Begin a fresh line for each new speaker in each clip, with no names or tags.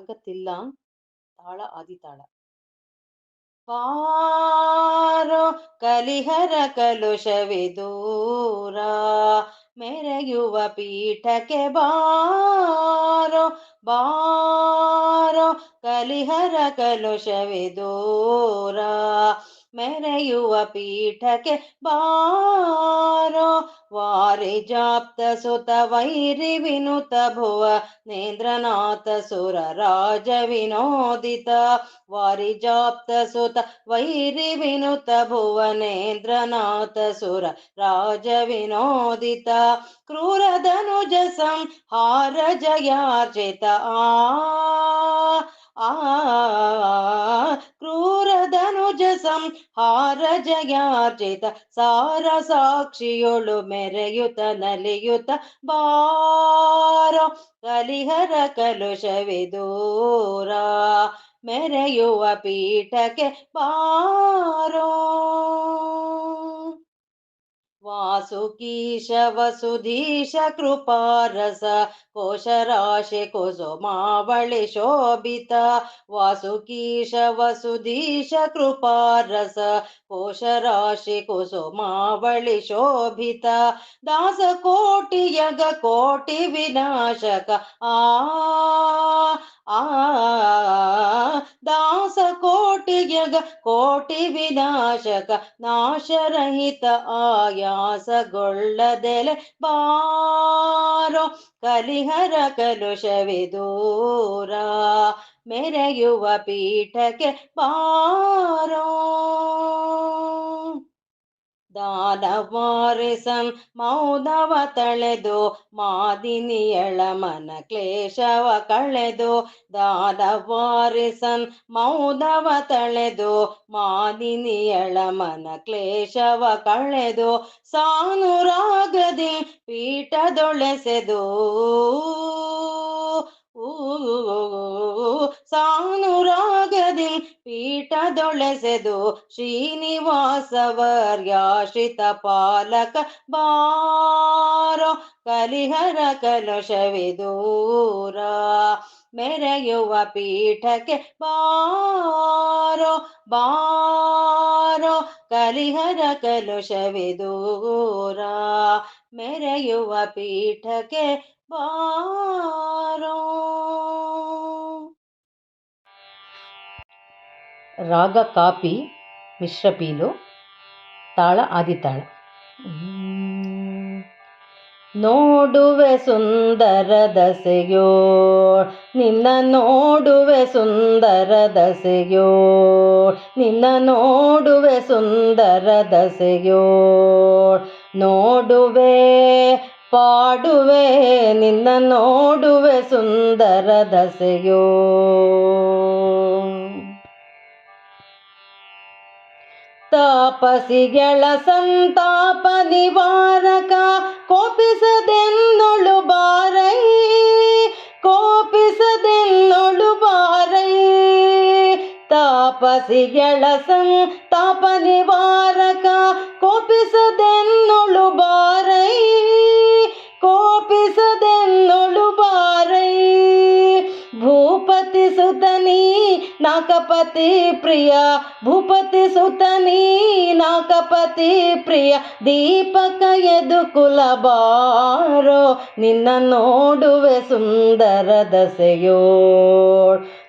ರಾಗತಿಲ್ಲ ತಾಳ ಆದಿತಾಳ. ಪಾರೋ ಕಲಿಹರ ಕಲುಷವಿದೂರ ಮೆರೆಯುವ ಪೀಠಕ್ಕೆ ಬಾರೋ ಬಾರೋ ಕಲಿಹರ ಕಲುಷವಿದೂರ ಮೆರೆಯುವ ಪೀಠಕ್ಕೆ ಬಾರೋ ವಾರಿ ಜಾಪ್ತ ಸುತ ವೈರಿ ವಿನುತ ಭುವ ನೇಂದ್ರನಾಥ ಸುರ ರಾಜ ವಿನೋದಿತ ವಾರಿ ಜಾಪ್ತ ಸುತ ವೈರಿ ವಿನುತ ಭುವನೇಂದ್ರನಾಥ ಸುರ ರಾಜ ವಿನೋದಿತ ಕ್ರೂರ ಧನುಜ ಸಂಹಾರ ಜಯಾರ್ಜಿತ ಆ ಆ ಕ್ರೂರ ಸಂಹಾರ ಜಯಾರ್ಜಿತ ಸಾರ ಸಾಕ್ಷಿಯೊಳು ಮೆರೆಯುತ ನಲಿಯುತ ಬಾರೋ ಕಲಿಹರ ಕಲುಷವಿದೂರ ಮೆರೆಯುವ ಪೀಠಕ್ಕೆ ಬಾರೋ. वासुकीश वसुधीश कृपारस कोशराशि कुसुमावळि शोभित वासुकीशवसुधीश कृपारस कोशराशि कुसुमावळि शोभित दासकोटि यगकोटि विनाशक आ दास कोटि यग कोटि विनाशक नाशरहित आया। ಆಯಾಸಗೊಳ್ಳದೆಲೆ ಬಾರೋ ಕಲಿಹರ ಕಲುಷವಿದೂರ ಮೆರೆಯುವ ಪೀಠಕ್ಕೆ ಬಾರೋ. ದಾನವಾರಿಸನ್ ಮೌನವ ತಳೆದು, ಮಾದಿನಿಯಳ ಮನ ಕ್ಲೇಶವ ಕಳೆದು, ದಾನವಾರಿಸಂ, ಮೌನವ ತಳೆದು, ಮಾದಿನಿಯಳ ಮನ ಕ್ಲೇಶವ ಕಳೆದು, ಸಾನುರಾಗದಿ ಪೀಠದೊಳೆಸೆದು. ಸಾನುರಾಗದಿ ಪೀಠದೊಳೆಸೆದು ಶ್ರೀನಿವಾಸವರ್ಯಾಶ್ರಿತ ಪಾಲಕ ಬಾರೋ ಕಲಿಹರ ಕಲುಷವಿದೂರ ಮೆರೆಯುವ ಪೀಠಕ್ಕೆ ಬಾರೋ ಬಾರೋ ಕಲಿಹರ ಕಲುಷವಿದೂರ ಮೆರೆಯುವ ಪೀಠಕ್ಕೆ ರಾಗ ಕಾಪಿ ಮಿಶ್ರಪೀಲು ತಾಳ ಆದಿತಾಳ. ನೋಡುವೆ ಸುಂದರ ದಸೆಯೋ, ನಿನ್ನ ನೋಡುವೆ ಸುಂದರ ದಸೆಯೋ, ನಿನ್ನ ನೋಡುವೆ ಸುಂದರ ದಸೆಯೋ, ನೋಡುವೆ ಪಾಡುವೆ ನಿನ್ನ ನೋಡುವೆ ಸುಂದರ ದಸೆಯೋ ತಾಪಸಿಗಳ ಸಂತಾಪ ನಿವಾರಕ ಕೋಪಿಸದೆನ್ನೊಳು ಬಾರೈ ಕೋಪಿಸದೆನ್ನೊಳು ಬಾರೈ ತಾಪಸಿಗಳ ಸಂತಾಪ ನಿವಾರಕ ಕೋಪಿಸದೆನ್ನೊಳು ಬಾರೈ ನಾಕಪತಿ ಪ್ರಿಯ, ಭೂಪತಿ ಸುತನಿ ನಾಕಪತಿ ಪ್ರಿಯ, ದೀಪಕ ಎದು ಕುಲ ಬಾರೋ, ನಿನ್ನ ನೋಡುವೆ ಸುಂದರ ದಸೆಯೋ,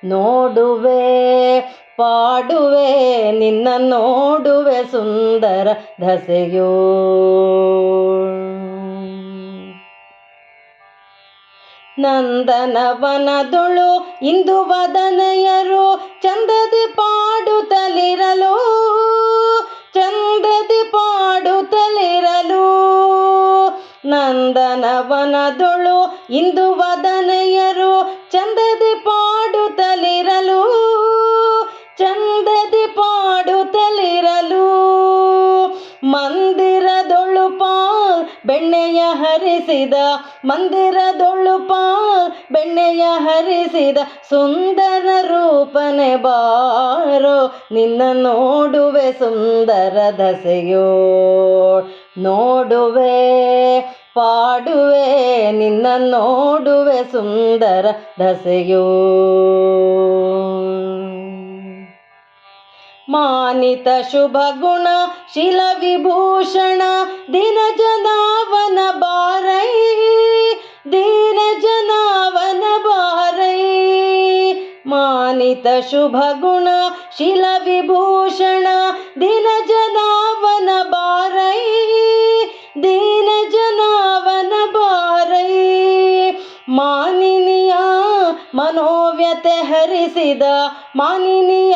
ನೋಡುವೆ, ಪಾಡುವೆ, ನಿನ್ನ ನೋಡುವೆ ಸುಂದರ ದಸೆಯೋ. ನಂದನವನದೊಳು ಇಂದು ವದನೆಯರು ಚಂದದಿ ಪಾಡುತ್ತಲಿರಲು ಚಂದದಿ ಪಾಡುತ್ತಲಿರಲು. ನಂದನವನದೊಳು ಇಂದು ವದನೆಯರು ಚಂದದಿ ಪಾಡುತ್ತಲಿರಲು ಹರಿಸಿದ ಮಂದಿರದೊಳು ಪಾಲ್ ಬೆಣ್ಣೆಯ ಹರಿಸಿದ ಸುಂದರ ರೂಪನೆ ಬಾರೋ, ನಿನ್ನ ನೋಡುವೆ ಸುಂದರ ದಸೆಯೋ, ನೋಡುವೆ, ಪಾಡುವೆ, ನಿನ್ನ ನೋಡುವೆ ಸುಂದರ ದಸೆಯೋ. ಮಾನಿತ ಶುಭ ಗುಣ, ಶಿಲ ವಿಭೂಷಣ ದಿನ ಜನಾವನ ಬಾರೈ ದೀನ ಜನಾವನ ಬಾರೈ ಮಾನಿತ ಶುಭ ಗುಣ, ಶಿಲ ವಿಭೂಷಣ ದಿನ ಜನಾವನ ಬಾರೈ ದೀನ ಜನಾವನ ಬಾರೈ ಮಾನಿನಿಯ ಮನೋವ್ಯತೆ ಹರಿಸಿದ ಮಾನಿನಿಯ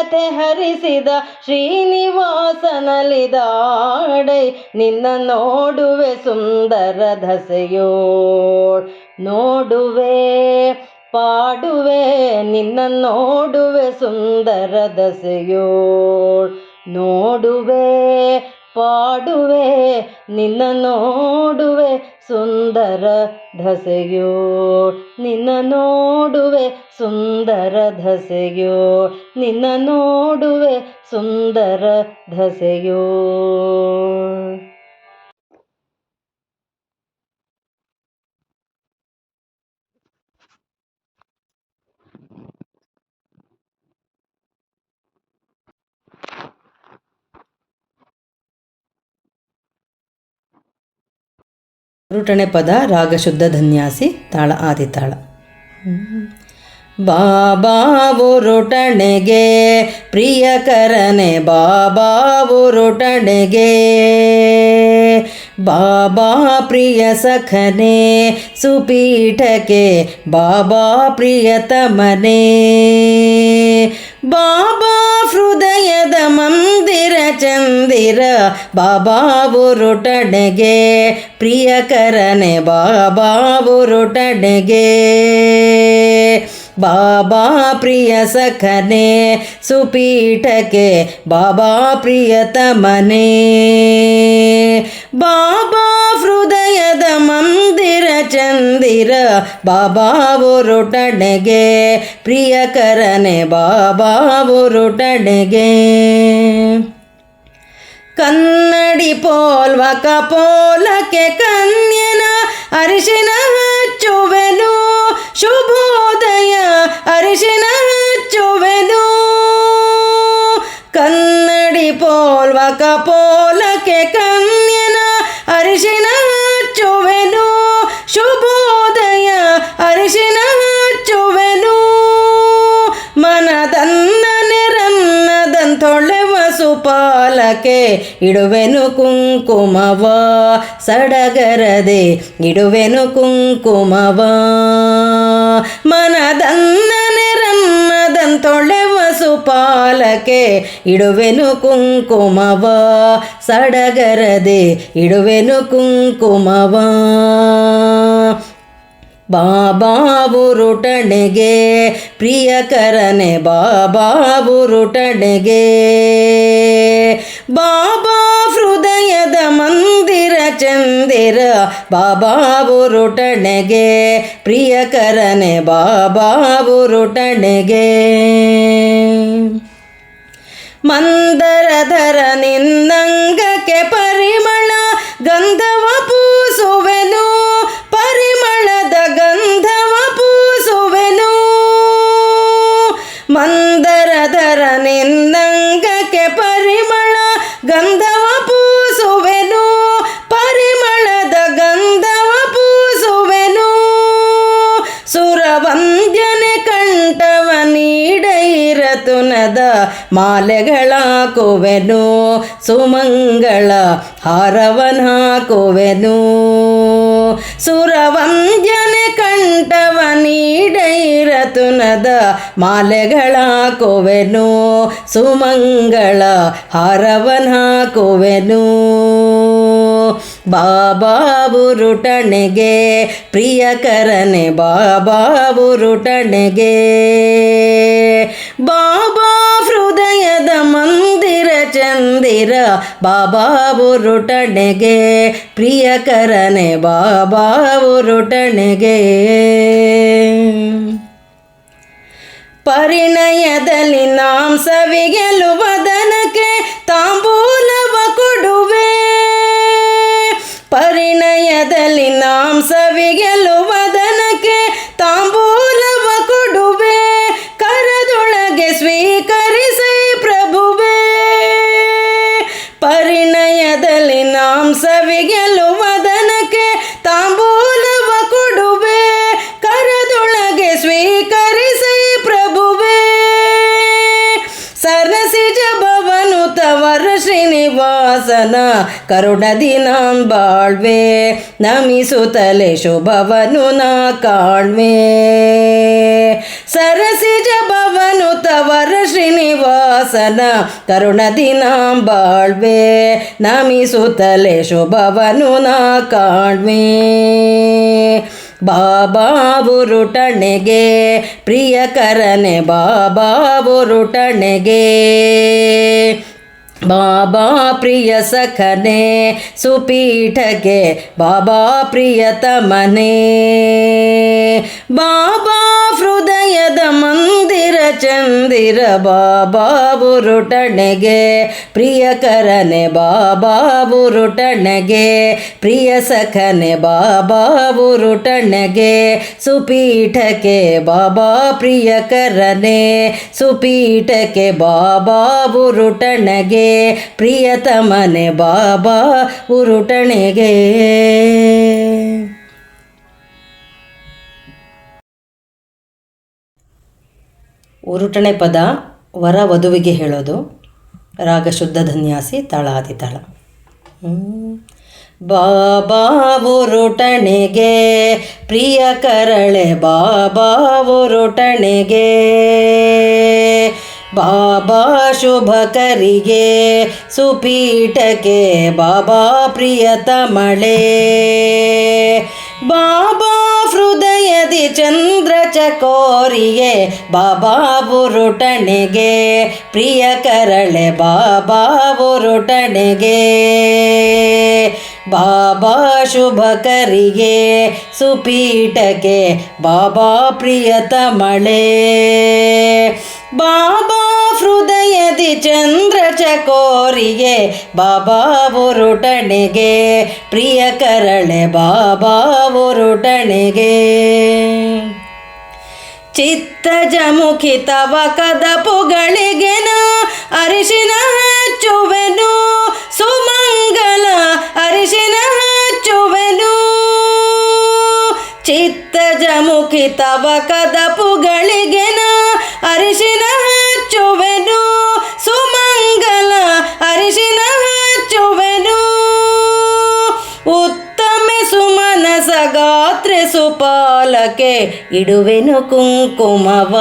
ಮನೋವ್ಯತೆ ಹರಿಸಿದ ಶ್ರೀನಿವಾಸನಲಿದಾಡೈ ನಿನ್ನ ನೋಡುವೆ ಸುಂದರ ದಸೆಯೋ ನೋಡುವೆ ಪಾಡುವೆ ನಿನ್ನ ನೋಡುವೆ ಸುಂದರ ದಸೆಯೋ ನೋಡುವೆ ಪಾಡುವೆ ನಿನ್ನ ನೋಡುವೆ ಸುಂದರ ಧಸೆಯೋ ನಿನ್ನ ನೋಡುವೆ ಸುಂದರ ಧಸೆಯೋ ನಿನ್ನ ನೋಡುವೆ ಸುಂದರ ಧಸೆಯೋ ರೂಟಣೆ ಪದ, ರಾಗ ಶುದ್ಧ ಧನ್ಯಾಸಿ, ತಾಳ ಆದಿತಾಳ ಬಾಬಾವುರುಟಣೆಗೆ ಪ್ರಿಯಕರನೆ ಬಾಬಾವುರುಟಣೆಗೆ ಬಾಬಾ ಪ್ರಿಯ ಸಖನೆ, ಸುಪೀಠಕ್ಕೆ ಬಾಬಾ ಪ್ರಿಯತಮನೆ. ಬಾಬಾ ಹೃದಯದ ಮಂದಿರ ಚಂದಿರ, ಬಾಬಾ ಬುರುಟಣೆಗೆ ಪ್ರಿಯಕರನೆ, ಬಾಬಾ ಬುರುಟಣೆಗೆ ಬಾಬಾ ಪ್ರಿಯ ಸಖನೆ, ಸುಪೀಠಕ್ಕೆ ಬಾಬಾ ಪ್ರಿಯತಮನೆ ಬಾಬಾ ಹೃದಯದ ಮಂದಿರ ಚಂದಿರ ಬಾಬಾವುರುಟಣೆಗೆ ಪ್ರಿಯಕರನೆ ಬಾಬಾವುರುಟಣೆಗೆ ಕನ್ನಡಿ ಪೋಲ್ವ ಕಪೋಲಕ್ಕೆ ಕನ್ಯನ ಅರಿಶಿನ ಹಚ್ಚುವೆನು, ಶುಭೋದಯ ಅರಿಶಿನ ಹಚ್ಚುವೆನು. ಕನ್ನಡಿ ಪೋಲ್ವ ಕಪೋಲಕ್ಕೆ ಕನ್ಯನ ಅರಿಶಿನ ರನ್ನದಂತೊಳೆವ ಸುಪಾಲಕ್ಕೆ ಇಡುವೆನು ಕುಂಕುಮವ ಸಡಗರದೆ ಇಡುವೆನು ಕುಂಕುಮವ ಮನದನ್ನನೆ ರನ್ನದಂತೊಳೆವ ಸುಪಾಲಕ್ಕೆ ಇಡುವೆನು ಕುಂಕುಮವ ಸಡಗರದೆ ಇಡುವೆನು ಕುಂಕುಮವ ಬಾಬಾವುರುಟಣೆಗೆ ಪ್ರಿಯಕರನೆ ಬಾಬಾವುರುಟಣೆಗೆ. ಬಾಬಾ ಹೃದಯದ ಮಂದಿರ ಚಂದಿರ ಬಾಬಾವುರುಟಣೆಗೆ ಪ್ರಿಯಕರನೆ ಬಾಬಾವುರುಟಣೆಗೆ. ಮಂದರಧರ ನಿನ್ನಂಗಕ್ಕೆ ಪರಿಮಳ ಗಂಧವ ನಿನ್ನಂಗಕ್ಕೆ ಪರಿಮಳ ಗಂಧವ ಪೂಸುವೆನು, ಪರಿಮಳದ ಗಂಧವ ಪೂಸುವೆನು. ಸುರವಂದ್ಯನೆ ಕಂಠವ ನೀಡೈರತುನದ ಮಾಲೆಗಳಾಕುವೆನು, ಸುಮಂಗಳ ಹಾರವನ ಹಾಕುವೆನು ಸುರವಂದ್ಯನೆ ಕಂಠವ ನೀಡೈರತುನದ ಮಾಲೆಗಳಾಕುವೆನು ಸುಮಂಗಳ ಹಾರವನ ಹಾಕುವೆನು ಬಾಬಾವುರುಟಣೆಗೆ ಪ್ರಿಯಕರನೆ ಬಾಬಾಬುರುಟಣೆಗೆ ಬಾಬಾ ಹೃದಯದ ಮಂದಿರ ಚಂದಿರ ಬಾಬಾವುರುಟಣೆಗೆ ಪ್ರಿಯಕರನೆ ಬಾಬಾವುರುಟಣೆಗೆ ಪರಿಣಯದಲ್ಲಿ ನಾಂ ಸವಿಗೆಲು ದನಕ್ಕೆ ತಾಂಬೂಲವ ಕೊಡುವೆ. ಪರಿಣಯದಲ್ಲಿ ನಾಂ ಸವಿಗೆಲ್ಲುವದನಕ್ಕೆ ಶ್ರೀನಿವಾಸನ ಕರುಣದಿ ನಾಂ ಬಾಳ್ವೆ ನಮಿಸುತ್ತಲೆ ಶುಭವನು ನಾ ಕಾಣ್ವೆ ಸರಸಿಜ ಭವನು ತವರ ಶ್ರೀನಿವಾಸನ ಕರುಣದಿ ನಾಂ ಬಾಳ್ವೆ ನಮಿಸುತ್ತಲೆ ಶುಭವನು ನಾ ಕಾಣ್ವೆ ಬಾಬಾ ಬುರುಟಣೆಗೆ ಪ್ರಿಯಕರನೆ ಬಾಬಾ ಬುರುಟಣೆಗೆ ಬಾಬಾ ಪ್ರಿಯ ಸಖನೆ, ಸುಪೀಠಕ್ಕೆ ಬಾಬಾ ಪ್ರಿಯತಮನೆ ಬಾಬಾ ಹೃದಯದ ಮಂದಿರ ಚಂದಿರ, ಬಾಬಾ ಬುರುಟಣೆಗೆ ಪ್ರಿಯಕರನೆ ಬಾಬಾ ಬುರುಟಣೆಗೆ ಪ್ರಿಯ ಸಖನೆ, ಬಾಬಾ ಬುರುಟಣೆಗೆ ಸುಪೀಠಕ್ಕೆ ಬಾಬಾ ಪ್ರಿಯಕರನೆ ಸುಪೀಠಕ್ಕೆ ಬಾಬಾ ಬುರುಟಣೆಗೆ ಪ್ರಿಯತಮನೆ ಬಾಬಾ ಉರುಟಣೆಗೆ. ಉರುಟಣೆ ಪದ ವರ ವಧುವಿಗೆ ಹೇಳೋದು. ರಾಗ ಶುದ್ಧ ಧನ್ಯಾಸಿ ತಾಳ ಆದಿ ತಾಳ. ಹ್ಮ್. ಬಾಬಾ ಉರುಟಣೆಗೆ, ಪ್ರಿಯ ಕರಳೆ ಬಾಬಾ ಉರುಟಣೆಗೆ. ಬಾಬಾ ಶುಭಕರಿಗೆ ಸುಪೀಠಕ್ಕೆ ಬಾಬಾ ಪ್ರಿಯತಮಳೆ ಬಾಬಾ ಹೃದಯದಿ ಚಂದ್ರ ಚಕೋರಿಗೆ, ಬಾಬಾ ಬುರುಟಣೆಗೆ ಪ್ರಿಯ ಕರಳೆ, ಬಾಬಾ ಬುರುಟಣೆಗೆ ಬಾಬಾ ಶುಭಕರಿಗೆ ಸುಪೀಠಕ್ಕೆ ಬಾಬಾ ಪ್ರಿಯತಮಳೆ ಬಾಬಾ ಹೃದಯದಿ ಚಂದ್ರ ಚಕೋರಿಗೆ, ಬಾಬಾ ಉರುಟಣೆಗೆ ಪ್ರಿಯ ಕರಳೆ ಬಾಬಾ ಬುರುಟಣೆಗೆ ಚಿತ್ತಜಮುಖಿ ತವ ಕದ ಪುಗಳಿಗೆನ ಅರಿಶಿನ ಹಚ್ಚುವೆನು, ಸುಮಂಗಲ ಅರಿಶಿನ ಹಚ್ಚುವೆನು. ಚಿತ್ತಜಮುಖಿ ತವ ಕದ ಪುಗಳಿಗೆನ ಸುಪಾಲಕ್ಕೆ ಇಡುವೆನು ಕುಂಕುಮವ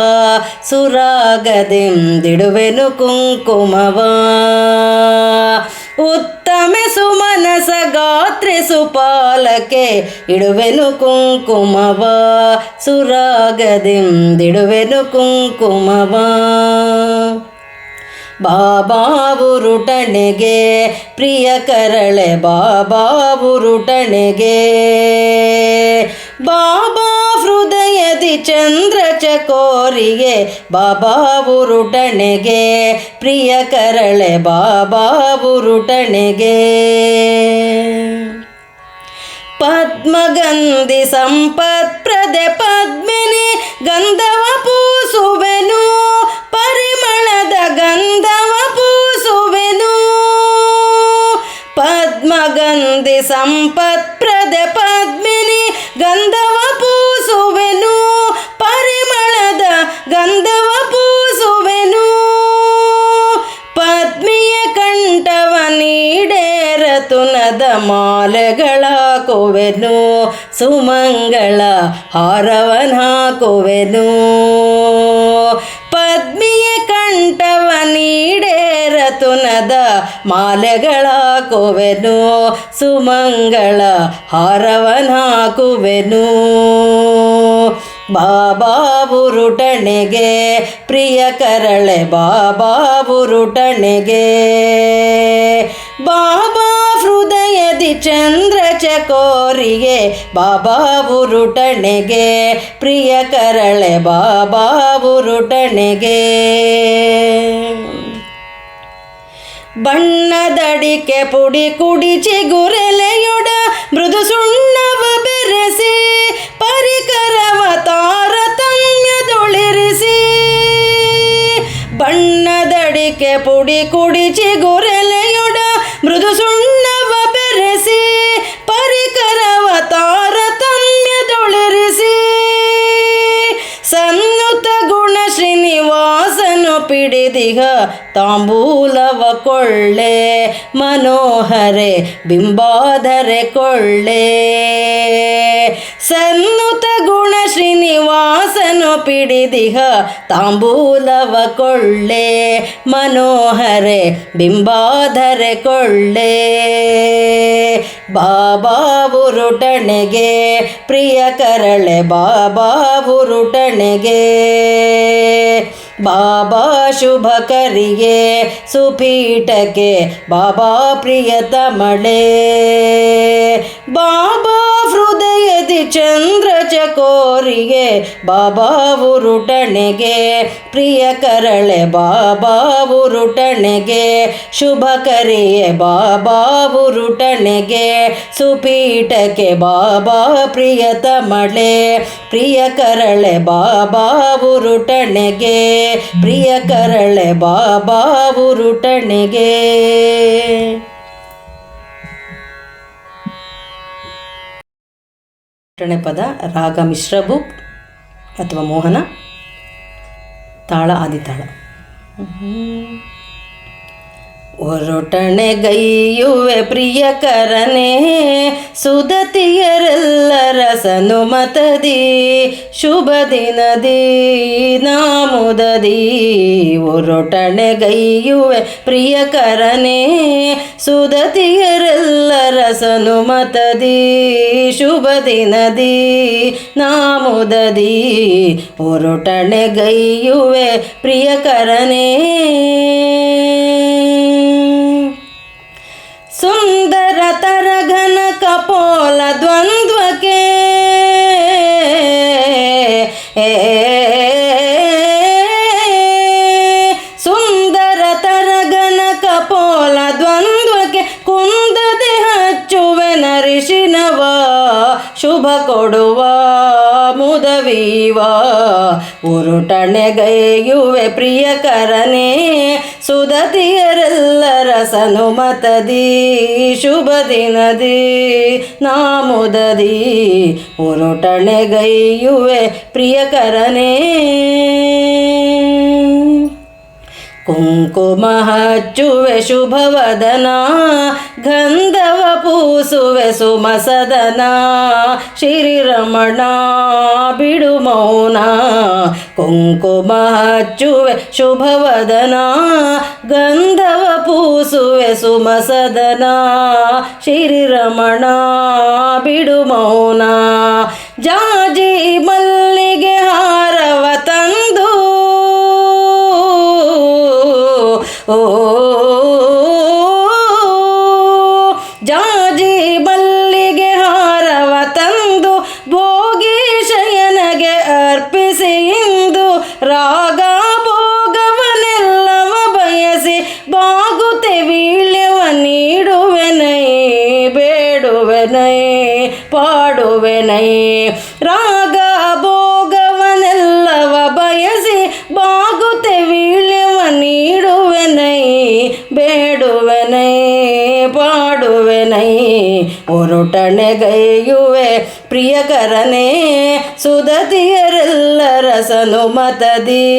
ಸುರಾಗದೆಂದಿಡುವೆನು ಕುಂಕುಮವ ಉತ್ತಮೆ ಸುಮನಸ ಗಾತ್ರೆ ಸುಪಾಲಕ್ಕೆ ಇಡುವೆನು ಕುಂಕುಮವ ಸುರಾಗದೆಂದಿಡುವೆನು ಕುಂಕುಮವ ಬಾಬಾ ಬುರುಟಣೆಗೆ ಪ್ರಿಯ ಕರಳೆ ಬಾಬಾ ಬುರುಟಣೆಗೆ ಬಾಬಾ ಹೃದಯದಿ ಚಂದ್ರ ಚಕೋರಿಗೆ ಬಾಬಾ ಬುರುಟಣೆಗೆ ಪ್ರಿಯ ಕರಳೆ ಬಾಬಾ ಬುರುಟಣೆಗೆ ಪದ್ಮಗಂಧಿ ಸಂಪತ್ಪ್ರದೆ ಪದ್ಮಿನಿ, ಗಂಧವ ಪೂಸುವೆನು ಸಂಪತ್ಪ್ರದೆ ಪದ್ಮಿನಿ ಗಂಧವ ಪೂಸುವೆನು, ಪರಿಮಳದ ಗಂಧವ ಪೂಸುವೆನು. ಪದ್ಮಿಯ ಕಂಠವ ನೀಡೇರ ತುನದ ಮಾಲೆಗಳ ಹಾಕುವೆನು, ಸುಮಂಗಳ ಹಾರವನ ಹಾಕುವೆನು. ಕಂಠವ ನೀಡೇರ ತುನದ ಮಾಲೆಗಳ ಕೊವೆನು ಸುಮಂಗಳ ಹಾರವನ್ ಹಾಕುವೆನು ಬಾಬಾ ಬುರುಟಣೆಗೆ ಪ್ರಿಯ ಕರಳೆ ಬಾಬಾ ಬುರುಟಣೆಗೆ ಬಾಬಾ ಹೃದಯದಿ ಚಂದ್ರ ಚಕೋರಿಗೆ, ಬಾಬಾ ಬುರುಟಣೆಗೆ ಪ್ರಿಯ ಕರಳೆ ಬಾಬಾ ಬುರುಟಣೆಗೆ ಬಣ್ಣದಡಿಕೆ ಪುಡಿ ಕುಡಿಚಿ ಚಿಗುರೆಲೆಯೊಡ ಮೃದು ಸುಣ್ಣವ ಬೆರೆಸಿ, ಪರಿಕರವ ತಾರತಮ್ಯದೊಳಿರಿಸಿ ಬಣ್ಣದಡಿಕೆ ಪುಡಿ ಕುಡಿ ಚಿಗುರೆಲೆಯೊಡ ಮೃದು ಸುಣ್ಣವ ಬೆರೆಸಿ ಪಿಡಿದಿಹ ತಾಂಬೂಲವ ಕೊಳ್ಳೆ, ಮನೋಹರೆ ಬಿಂಬಾಧರೆ ಕೊಳ್ಳೆ. ಸನ್ನುತ ಗುಣ ಶ್ರೀನಿವಾಸನು ಪಿಡಿದಿಹ ತಾಂಬೂಲವ ಕೊಳ್ಳೆ, ಮನೋಹರೆ ಬಿಂಬಾಧರೆ ಕೊಳ್ಳೆ. ಬಾಬಾ ಉರುಟಣೆಗೆ ಪ್ರಿಯ ಕರಳೆ, ಬಾಬಾ ಉರುಟಣೆಗೆ ಬಾಬಾ ಶುಭ ಕರಿಗೆ ಸುಪೀಠಕ್ಕೆ ಬಾಬಾ ಪ್ರಿಯತಮಳೆ ಬಾಬಾ ಹೃದಯದಿ ಚಂದ್ರ ಚಕೋರಿಗೆ ಬಾಬಾ ಉರುಟಣೆಗೆ, ಪ್ರಿಯ ಕರಳೆ ಬಾಬಾ ಉರುಟಣೆಗೆ, ಶುಭ ಕರಿಯೆ ಬಾಬಾ ಉರುಟಣೆಗೆ, ಸುಪೀಠಕ್ಕೆ ಬಾಬಾ ಪ್ರಿಯತಮಳೆ ಪ್ರಿಯ ಕರಳೆ ಬಾಬಾ ಉರುಟಣೆಗೆ, ಪ್ರಿಯ ಕರಳೆ ಬಾಬಾ ಉರುಟಣೆಗೆ. ಉರುಟಣೆ ಪದ ರಾಗ ಮಿಶ್ರಭು ಅಥವಾ ಮೋಹನ ತಾಳ ಆದಿತಾಳ. ಒರೊಟಣೆಗೈಯುವೆ ಪ್ರಿಯಕರನೆ ಸುದತಿಯರೆಲ್ಲರ ಸನುಮತದಿ, ಶುಭ ದಿನದಿ ನಾಮುದದಿ. ಒರೊಟಣೆಗೈಯುವೆ ಪ್ರಿಯಕರನೆ ಸುದತಿಯರೆಲ್ಲರ ಸನುಮತದಿ, ಶುಭ ದಿನದಿ ನಾಮುದದಿ. ಒರೊಟಣೆಗೈಯುವೆ ಪ್ರಿಯಕರನೇ. ಸುಂದರ ತರಘನ ಕಪೋಲ ದ್ವಂದ್ವಕ್ಕೆ. ಸುಂದರ ತರಘನ ಕಪೋಲ ದ್ವಂದ್ವಕ್ಕೆ ಕುಂದದೆ ಹಚ್ಚುವೆ ನರಿಶಿನವ, ಶುಭ ಕೊಡುವ, ಮುದವೀವ. ಉರುಟಣೆಗೈಯುವೆ ಪ್ರಿಯಕರನೇ ಸುದತಿಯರೆಲ್ಲರ ಸನುಮತದಿ ಶುಭ ದಿನದಿ ನಾಮುದದಿ ಉರುಟಣೆಗೈಯುವೆ ಪ್ರಿಯಕರನೇ. ಕುಂಕುಮ ಹಚ್ಚುವೆ ಶುಭವದನ, ಗಂಧವ ಪೂಸುವೆ ಸುಮಸದನ. ಶ್ರೀರಮಣ, ಬಿಡು ಮೌನ ಕುಂಕುಮ ಹಚ್ಚುವೆ ಶುಭವದನ, ಗಂಧವ ಪೂಸುವೆ ಸುಮಸದನ. ಶ್ರೀರಮಣ, ಬಿಡು ಮೌನ, ಜಾಜಿ ಮಲ್ಲಿಗೆ ಹಾರವ oh ಒರುಟಣೆಗೈಯುವೆ ಪ್ರಿಯಕರನೇ ಸುದತಿಯರೆಲ್ಲರ ಸನುಮತದಿ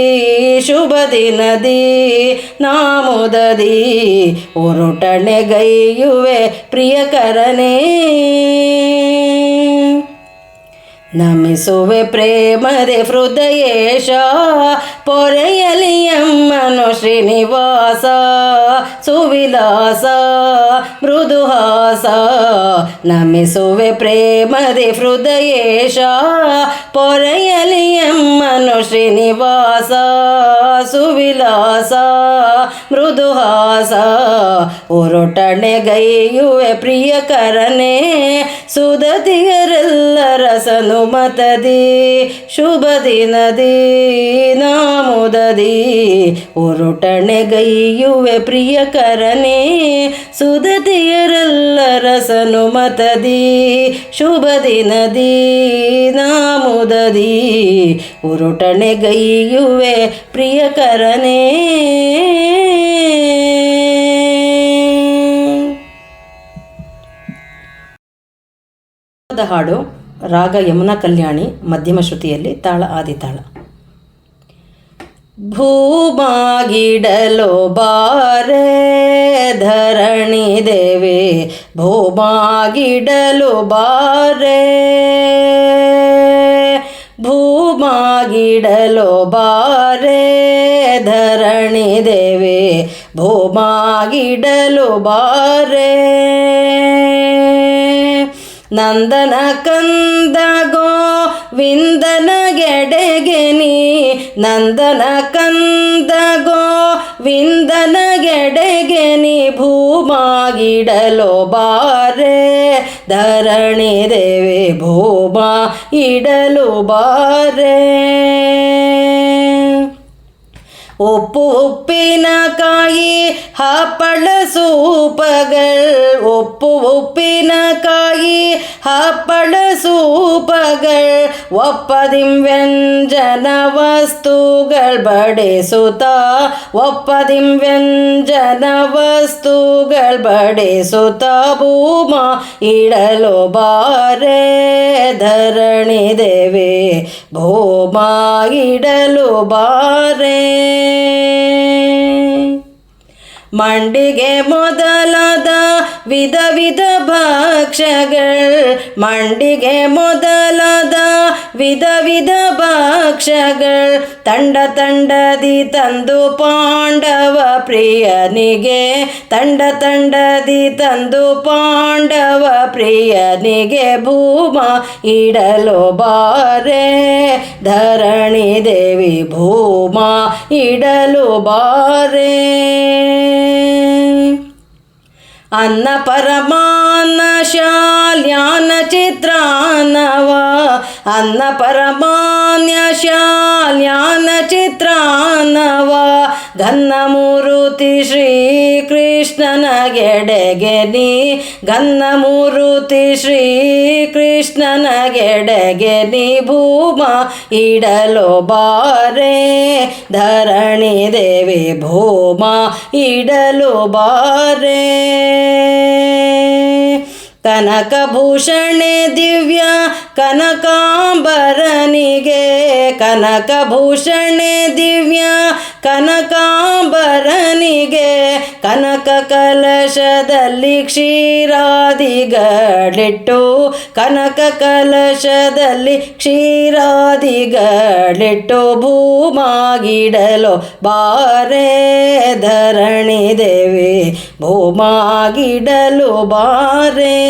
ಶುಭ ದಿನದಿ ನಾಮುದದಿ. ಒರುಟಣೆಗೈಯುವೆ ಪ್ರಿಯಕರನೇ. ನಮಿಸುವೆ ಪ್ರೇಮದೆ ಹೃದಯೇಶ ಪೊರೆಯಲಿ ಎಮ್ಮನು ಶ್ರೀನಿವಾಸ, ಸುವಿಲಾಸ, ಮೃದುಹಾಸ. ನಮಿಸುವೆ ಪ್ರೇಮದೆ ಹೃದಯೇಶ ಪೊರೆಯಲಿ ಎಮ್ಮನು ಶ್ರೀನಿವಾಸ, ಸುವಿಲಾಸ, ಮೃದುಹಾಸ. ಗೈಯುವೆ ಪ್ರಿಯಕರನೇ ಸುದತಿಯರೆಲ್ಲರ ಸನುಮತದಿ ಶುಭ ದಿನದಿ ನಾಮುದದಿ. ಉರುಟಣೆಗೈಯುವೆ ಪ್ರಿಯಕರನೇ ಸುದತಿಯರೆಲ್ಲರ ಸನುಮತದಿ. ಶುಭ ದಿನದಿ ನಾಮುದದಿ. ಉರುಟಣೆಗೈಯುವೆ ಪ್ರಿಯಕರನೇ ಹಾಡು. ರಾಗ ಯಮುನಾ ಕಲ್ಯಾಣಿ ಮಧ್ಯಮ ಶ್ರುತಿಯಲ್ಲಿ ತಾಳ ಆದಿತಾಳ ಭೂಮಾಗಿಡಲು ಬಾರೆ ಧರಣಿ ದೇವಿ, ಭೂಮಾಗಿಡಲು ಬಾರೆ ಭೂಮಾಗಿಡಲು ಬಾರೆ ಧರಣಿ ದೇವಿ, ಭೂಮಾಗಿಡಲು ಬಾರೆ ನಂದನ ಕಂದ ಗೋವಿಂದನ ಗೆಡೆಗೆ ನೀ. ನಂದನ ಕಂದ ಗೋವಿಂದನ ಗೆಡೆಗೆ ನೀ. ಭೂಮಾಗಿಡಲು ಬಾರೆ, ಧರಣಿ ದೇವಿ ಭೂಮಾ ಇಡಲು ಬಾರೆ. ಉಪ್ಪಿನಕಾಯಿ ಹಪ್ಪಳ ಸೂಪಗಳ್ ಒಪ್ಪು ಉಪ್ಪಿನ ಉಪ್ಪಿನಕಾಯಿ ಹಪ್ಪಳ ಸೂಪಗಳು ಒಪ್ಪದಿಂ ವ್ಯಂಜನ ವಸ್ತುಗಳು ಬಡಿಸುತ್ತ. ಒಪ್ಪದಿಂ ವ್ಯಂಜನ ವಸ್ತುಗಳು ಬಡಿಸುತ್ತ. ಭೂಮ ಇಡಲು ಬಾರೆ ಧರಣಿ ದೇವಿ ಭೂಮ ಇಡಲು ಬಾರೆ ಮಂಡಿಗೆ ಮೊದಲಾದ ವಿಧ ವಿಧ ಭಕ್ಷ್ಯಗಳು ಮಂಡಿಗೆ ಮೊದಲಾದ ವಿಧ ವಿಧ ಭಕ್ಷ್ಯಗಳು ತಂಡ ತಂಡದಿ ತಂದು ಪಾಂಡವ ಪ್ರಿಯನಿಗೆ ತಂಡ ತಂಡದಿ ತಂದು ಪಾಂಡವ ಪ್ರಿಯನಿಗೆ ಭೂಮ ಇಡಲು ಬಾರೆ. ಧರಣಿ ದೇವಿ ಭೂಮ ಇಡಲು ಬಾರೆ. ಅನ್ನ ಪರಮಾನ್ನ ಶಾಲ್ಯಾನ ಚಿತ್ರಾನವ ಅನ್ನ ಪರಮಾನ್ಯ ಶಾಲ್ಯಾನ ಚಿತ್ರಾನವ ಘನ್ನ ಮೂರುತಿ ಶ್ರೀ ಕೃಷ್ಣನ ಗೆಡೆಗೆ ನೀ ಗನ್ನ ಮೂರುತಿ ಶ್ರೀ ಕೃಷ್ಣನ ಗೆಡೆಗೆ ನೀ ಭೂಮ ಇಡಲು ಬಾರೆ, ಧರಣಿ ದೇವಿ ಭೂಮ ಇಡಲು ಬಾರೆ. ಕನಕಭೂಷಣೆ ದಿವ್ಯ ಕನಕಾಂಬರನಿಗೆ. ಕನಕಭೂಷಣೆ ದಿವ್ಯ ಕನಕಾಂಬರನಿಗೆ. ಕನಕ ಕಲಶದಲ್ಲಿ ಕ್ಷೀರಾದಿಗಳಿಟ್ಟು, ಕನಕ ಕಲಶದಲ್ಲಿ ಕ್ಷೀರಾದಿಗಳಿಟ್ಟು ಭೂಮಾಗಿಡಲು ಬಾರೆ ಧರಣಿ ದೇವಿ ಭೂಮಾಗಿಡಲು ಬಾರೆ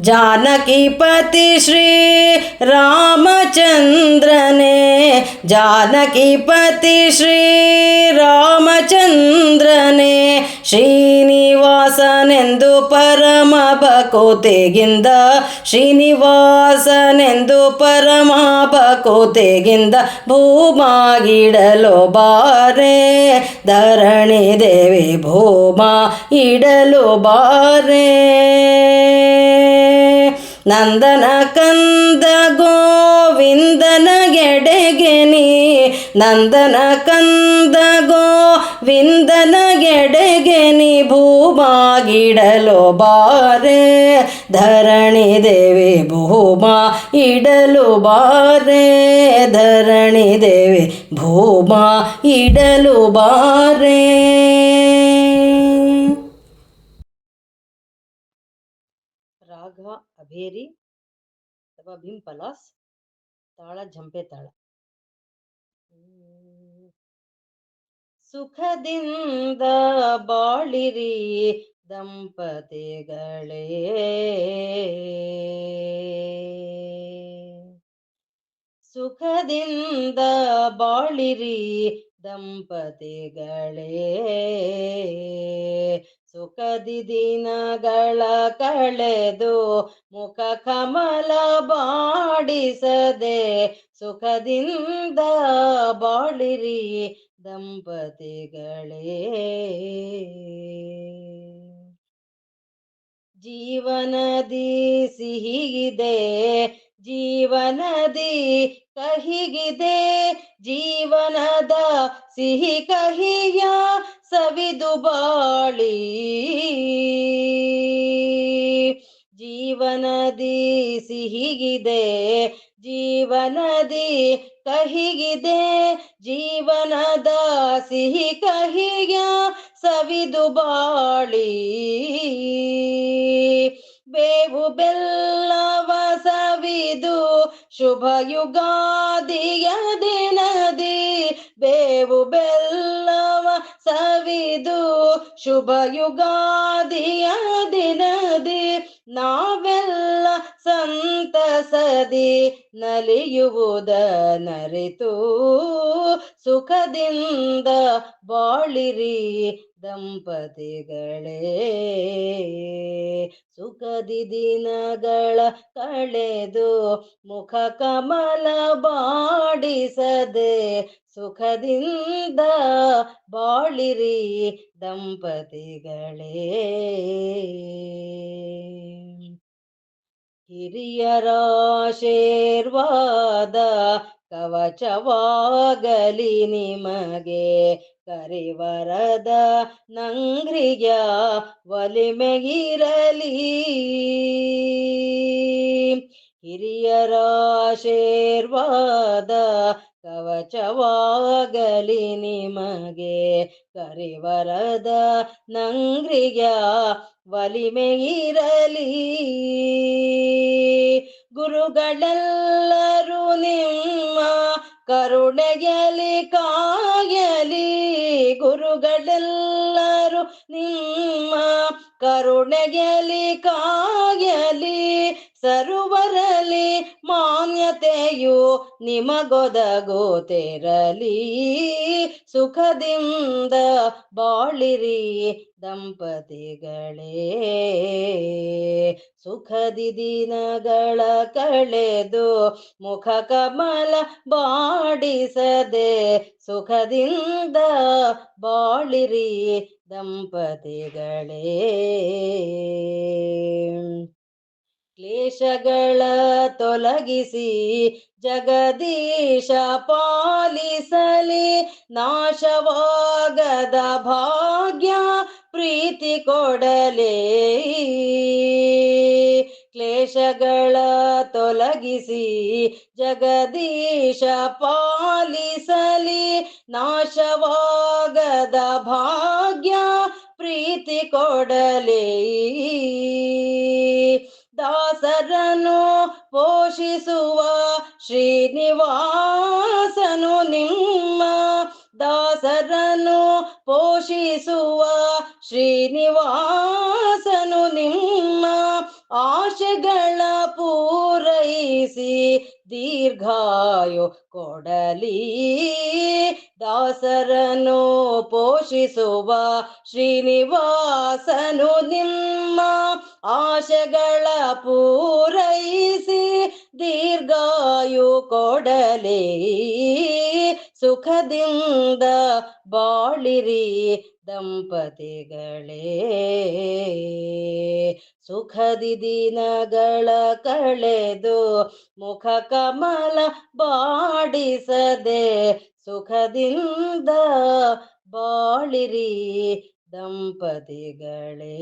ಜಾನಕಿ ಪತಿ ಶ್ರೀ ರಾಮಚಂದ್ರನೇ. ಜಾನಕಿ ಪತಿ ಶ್ರೀ ರಾಮಚಂದ್ರನೇ. ಶ್ರೀನಿವಾಸನೆಂದು ಪರಮ ಬಕೋತೆಗಿಂದ ಶ್ರೀನಿವಾಸನೆಂದು ಪರಮ ಬಕೋತೆಗಿಂದ ಭೂಮಾಗಿಡಲು ಬಾರೆ. ಧರಣಿ ದೇವಿ ಭೂಮ ಇಡಲು ಬಾರೆ. ನಂದನ ಕಂದ ಗೋವಿಂದನ ಗೆಡೆಗೆ ನೀ. ನಂದನ ಕಂದ ಗೋವಿಂದನ ಗೆಡೆಗೆ ನೀ. ಭೂಮಾಗಿಡಲು ಬಾರೆ, ಧರಣಿ ದೇವಿ ಭೂಮ ಇಡಲು ಬಾರೆ, ಧರಣಿ ದೇವಿ ಭೂಮ ಇಡಲು ಬಾರೆ. ರಾಗ ಅಥವಾ ಅಥವಾ ಪಲಾಸ್ ತಾಳ ಜಂಪೆ ತಾಳ. ಸುಖದಿಂದ ಬಾಳಿರಿ ದಂಪತಿಗಳೇ. ಸುಖದಿಂದ ಬಾಳಿರಿ ದಂಪತಿಗಳೇ. ಸುಖದಿ ದಿನಗಳ ಕಳೆದು ಮುಖ ಕಮಲ ಬಾಡಿಸದೆ ಸುಖದಿಂದ ಬಾಳಿರಿ ದಂಪತಿಗಳೇ. ಜೀವನದಿ ಸಿಹಿಗಿದೆ, ಜೀವನದಿ ಕಹಿಗಿದೆ, ಜೀವನದ ಸಿಹಿ ಕಹಿಯ ಸವಿದು ಬಾಳಿ. ಜೀವನದಿ ಸಿಹಿಗಿದೆ ಜೀವನದಿ ಕಹಿಗಿದೆ ಜೀವನದ ಸಿಹಿ ಕಹಿಯ ಸವಿದು ಬಾಳಿ. ಬೇವು ಬೆಲ್ಲವ ಸವಿದು ಶುಭ ಯುಗಾದಿಯ ದಿನದಿ ಬೇವು ಬೆಲ್ಲವ ಸವಿದು ಶುಭ ಯುಗಾದಿಯ ದಿನದಿ ನಾವೆಲ್ಲ ಸಂತಸದಿ ನಲಿಯುವುದ ನರಿತು ಸುಖದಿಂದ ಬಾಳಿರಿ ದಂಪತಿಗಳೇ. ಸುಖದಿ ದಿನಗಳ ಕಳೆದು ಮುಖ ಕಮಲ ಬಾಡಿಸದೆ ಸುಖದಿಂದ ಬಾಳಿರಿ ದಂಪತಿಗಳೇ ಹಿರಿಯರಾಶೀರ್ವಾದ ಕವಚವಾಗಲಿ ನಿಮಗೆ ಕರಿವರದ ನಂಗ್ರಿಯ ಒಲಿಮೆಗಿರಲಿ ಹಿರಿಯರಾಶೀರ್ವಾದ ಕವಚವಾಗಲಿ ನಿಮಗೆ. ಕರಿವರದ ನಂಗ್ರಿಯ ಇರಲಿ ಗುರುಗಳೆಲ್ಲರೂ ನಿಮ್ಮ ಕರುಣೆಯಲಿ ಕಾಯಲಿ ಗುರುಗಳೆಲ್ಲರೂ ನಿಮ್ಮ ಕರುಣೆಯಲಿ ಕಾಯಲಿ ಸರುವರಲಿ ಮಾನ್ಯತೆಯು ನಿಮಗೊದಗೋತೆರಲಿ ಸುಖದಿಂದ ಬಾಳಿರಿ ದಂಪತಿಗಳೇ. ಸುಖದಿ ದಿನಗಳ ಕಳೆದು ಮುಖ ಕಮಲ ಬಾಡಿಸದೆ ಸುಖದಿಂದ ಬಾಳಿರಿ ದಂಪತಿಗಳೇ. ಕ್ಲೇಶಗಳ ತೊಲಗಿಸಿ ಜಗದೀಶ ಪಾಲಿಸಲಿ. ನಾಶವಾಗದ ಭಾಗ್ಯ ಪ್ರೀತಿ ಕೊಡಲೇ. ಕ್ಲೇಶಗಳ ತೊಲಗಿಸಿ ಜಗದೀಶ ಪಾಲಿಸಲಿ. ನಾಶವಾಗದ ಭಾಗ್ಯ ಪ್ರೀತಿ ಕೊಡಲೇ. ದಾಸರನು ಪೋಷಿಸುವ ಶ್ರೀನಿವಾಸನು ನಿಮ್ಮ ದಾಸರನು ಪೋಷಿಸುವ ಶ್ರೀನಿವಾಸನು ನಿಮ್ಮ ಆಶೆಗಳ ಪೂರೈಸಿ ದೀರ್ಘಾಯು ಕೊಡಲಿ. ದಾಸರನು ಪೋಷಿಸುವ ಶ್ರೀನಿವಾಸನು ನಿಮ್ಮ ಆಶೆಗಳ ಪೂರೈಸಿ ದೀರ್ಘಾಯು ಕೊಡಲಿ. ಸುಖದಿಂದ ಬಾಳಿರಿ ದಂಪತಿಗಳೇ. ಸುಖದಿ ದಿನಗಳ ಕಳೆದು ಮುಖ ಕಮಲ ಬಾಡಿಸದೆ ಸುಖದಿಂದ ಬಾಳಿರಿ ದಂಪತಿಗಳೇ.